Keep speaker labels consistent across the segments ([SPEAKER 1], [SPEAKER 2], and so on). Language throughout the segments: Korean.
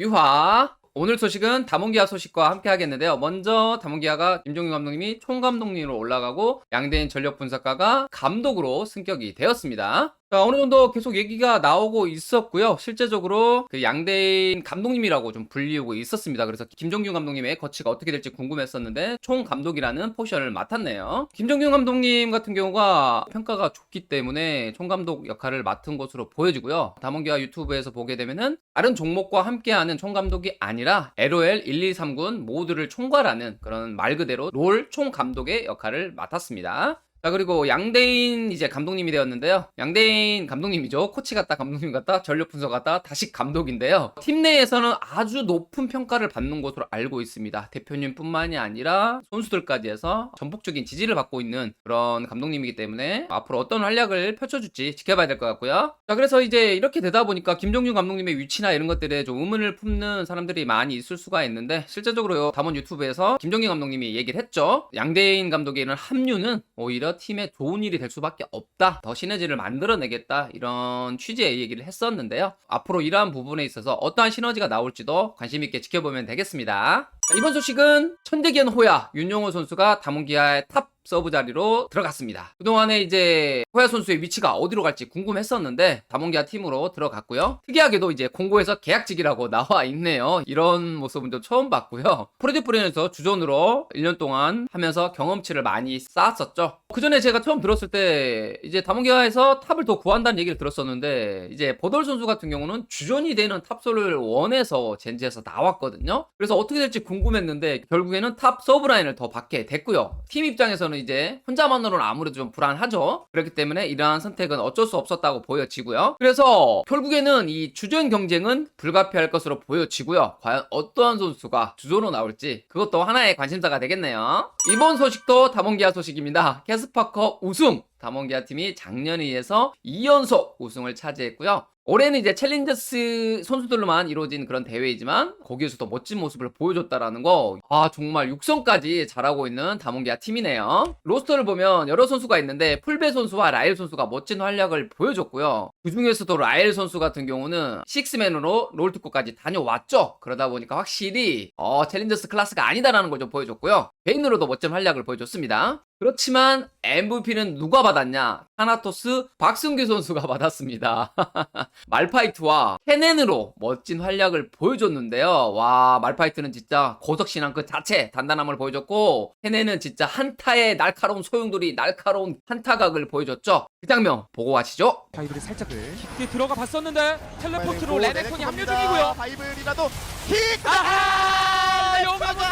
[SPEAKER 1] 유화. 오늘 소식은 다몬기아 소식과 함께 하겠는데요. 먼저 다몬기아가 김종규 감독님이 총감독님으로 올라가고 양대인 전력 분석가가 감독으로 승격이 되었습니다. 자, 어느 정도 계속 얘기가 나오고 있었고요. 실제적으로 그 양대인 감독님이라고 좀 불리우고 있었습니다. 그래서 김종규 감독님의 거치가 어떻게 될지 궁금했었는데 총 감독이라는 포션을 맡았네요. 김종규 감독님 같은 경우가 평가가 좋기 때문에 총 감독 역할을 맡은 것으로 보여지고요. 다mon기와 유튜브에서 보게 되면은 다른 종목과 함께하는 총 감독이 아니라 LOL 1, 2, 3군 모두를 총괄하는 그런 말 그대로 롤 총 감독의 역할을 맡았습니다. 자 그리고 양대인 이제 감독님이 되었는데요. 양대인 감독님이죠. 코치 같다 감독님 같다 전력 분석 같다 다시 감독인데요. 팀 내에서는 아주 높은 평가를 받는 것으로 알고 있습니다. 대표님뿐만이 아니라 선수들까지 해서 전폭적인 지지를 받고 있는 그런 감독님이기 때문에 앞으로 어떤 활약을 펼쳐줄지 지켜봐야 될 것 같고요. 자 그래서 이제 이렇게 되다 보니까 김종규 감독님의 위치나 이런 것들에 좀 의문을 품는 사람들이 많이 있을 수가 있는데 실제적으로요. 담원 유튜브에서 김종규 감독님이 얘기를 했죠. 양대인 감독의 이런 합류는 오히려 팀에 좋은 일이 될 수밖에 없다. 더 시너지를 만들어내겠다. 이런 취지의 얘기를 했었는데요. 앞으로 이러한 부분에 있어서 어떠한 시너지가 나올지도 관심 있게 지켜보면 되겠습니다. 자, 이번 소식은 천재기현 호야 윤용호 선수가 다문기아의 탑 서브 자리로 들어갔습니다. 그동안에 이제 호야 선수의 위치가 어디로 갈지 궁금했었는데 다mon기아 팀으로 들어갔고요. 특이하게도 이제 공고에서 계약직이라고 나와 있네요. 이런 모습은 좀 처음 봤고요. 프로듀프렌에서 주전으로 1년 동안 하면서 경험치를 많이 쌓았었죠. 그 전에 제가 처음 들었을 때 이제 다mon기아에서 탑을 더 구한다는 얘기를 들었었는데 이제 버덜 선수 같은 경우는 주전이 되는 탑솔을 원해서 젠지에서 나왔거든요. 그래서 어떻게 될지 궁금했는데 결국에는 탑 서브라인을 더 받게 됐고요. 팀 입장에서는 이제 혼자만으로는 아무래도 좀 불안하죠. 그렇기 때문에 이러한 선택은 어쩔 수 없었다고 보여지고요. 그래서 결국에는 이 주전 경쟁은 불가피할 것으로 보여지고요. 과연 어떠한 선수가 주전으로 나올지 그것도 하나의 관심사가 되겠네요. 이번 소식도 다몬기아 소식입니다. 캐스파컵 우승! 다몬기아 팀이 작년에 이어서 2연속 우승을 차지했고요. 올해는 이제 챌린저스 선수들로만 이루어진 그런 대회이지만 거기에서도 멋진 모습을 보여줬다라는 거, 아 정말 육성까지 잘하고 있는 다몬기아 팀이네요. 로스터를 보면 여러 선수가 있는데 풀베 선수와 라일 선수가 멋진 활약을 보여줬고요. 그 중에서도 라일 선수 같은 경우는 식스맨으로 롤특구까지 다녀왔죠. 그러다 보니까 확실히 어, 챌린저스 클래스가 아니다라는 걸 좀 보여줬고요. 개인으로도 멋진 활약을 보여줬습니다. 그렇지만 MVP는 누가 받았냐? 타나토스 박승규 선수가 받았습니다. 말파이트와 케넨으로 멋진 활약을 보여줬는데요. 와, 말파이트는 진짜 고석신앙 그 자체 단단함을 보여줬고, 케넨은 진짜 한타의 날카로운 소용돌이, 날카로운 한타각을 보여줬죠. 그 장면 보고 가시죠.
[SPEAKER 2] 바이블이 살짝
[SPEAKER 3] 깊게 들어가 봤었는데 텔레포트로
[SPEAKER 2] 네,
[SPEAKER 3] 레넥톤이 합류 중이고요.
[SPEAKER 2] 바이블이라도 킥!
[SPEAKER 3] 아하! 영광을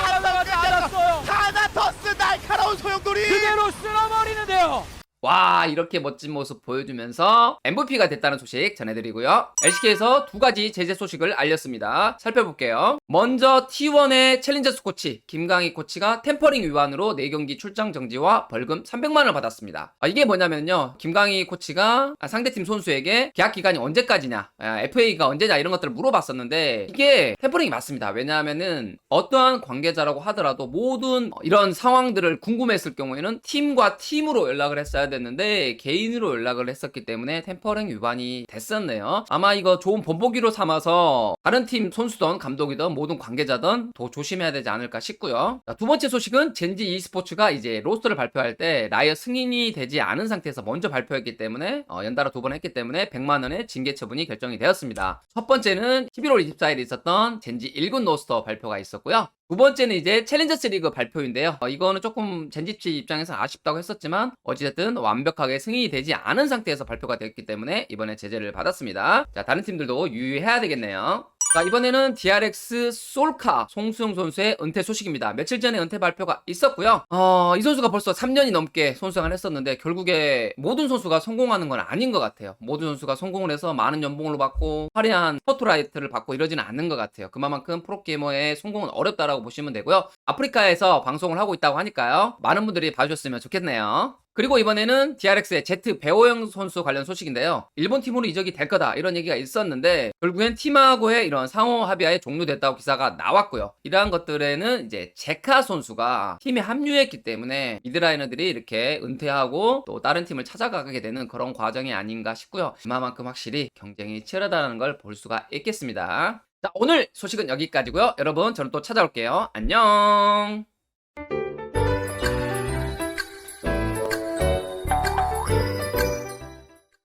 [SPEAKER 2] 돌이!
[SPEAKER 3] 그대로 쓸어버리는데요.
[SPEAKER 1] 와 이렇게 멋진 모습 보여주면서 MVP가 됐다는 소식 전해드리고요. LCK에서 두 가지 제재 소식을 알렸습니다. 살펴볼게요. 먼저 T1의 챌린저스 코치 김강희 코치가 템퍼링 위반으로 4경기 출장 정지와 벌금 300만 원을 받았습니다. 아, 이게 뭐냐면요. 김강희 코치가 아, 상대팀 선수에게 계약 기간이 언제까지냐 아, FA가 언제냐 이런 것들을 물어봤었는데 이게 템퍼링이 맞습니다. 왜냐하면은 어떠한 관계자라고 하더라도 모든 이런 상황들을 궁금했을 경우에는 팀과 팀으로 연락을 했어야 됐는데 개인으로 연락을 했었기 때문에 템퍼링 위반이 됐었네요. 아마 이거 좋은 본보기로 삼아서 다른 팀 선수든 감독이든 모든 관계자든 더 조심해야 되지 않을까 싶고요. 자, 두 번째 소식은 젠지 e스포츠가 이제 로스터를 발표할 때 라이엇 승인이 되지 않은 상태에서 먼저 발표했기 때문에 어, 연달아 두 번 했기 때문에 100만 원의 징계 처분이 결정이 되었습니다. 첫 번째는 11월 24일에 있었던 젠지 1군 로스터 발표가 있었고요. 두 번째는 이제 챌린저스 리그 발표인데요. 어, 이거는 조금 젠지치 입장에서 아쉽다고 했었지만 어찌됐든 완벽하게 승인이 되지 않은 상태에서 발표가 됐기 때문에 이번에 제재를 받았습니다. 자, 다른 팀들도 유의해야 되겠네요. 자, 이번에는 DRX 솔카 송수영 선수의 은퇴 소식입니다. 며칠 전에 은퇴 발표가 있었고요. 어, 이 선수가 벌써 3년이 넘게 손수영을 했었는데 결국에 모든 선수가 성공하는 건 아닌 것 같아요. 모든 선수가 성공을 해서 많은 연봉을 받고 화려한 스포트라이트를 받고 이러지는 않는 것 같아요. 그만큼 프로게이머의 성공은 어렵다라고 보시면 되고요. 아프리카에서 방송을 하고 있다고 하니까요. 많은 분들이 봐주셨으면 좋겠네요. 그리고 이번에는 DRX의 제트 배호영 선수 관련 소식인데요. 일본 팀으로 이적이 될 거다 이런 얘기가 있었는데 결국엔 팀하고의 이런 상호 합의하에 종료됐다고 기사가 나왔고요. 이러한 것들에는 이제 제카 선수가 팀에 합류했기 때문에 미드라이너들이 이렇게 은퇴하고 또 다른 팀을 찾아가게 되는 그런 과정이 아닌가 싶고요. 그만큼 확실히 경쟁이 치열하다는 걸 볼 수가 있겠습니다. 자, 오늘 소식은 여기까지고요. 여러분, 저는 또 찾아올게요. 안녕.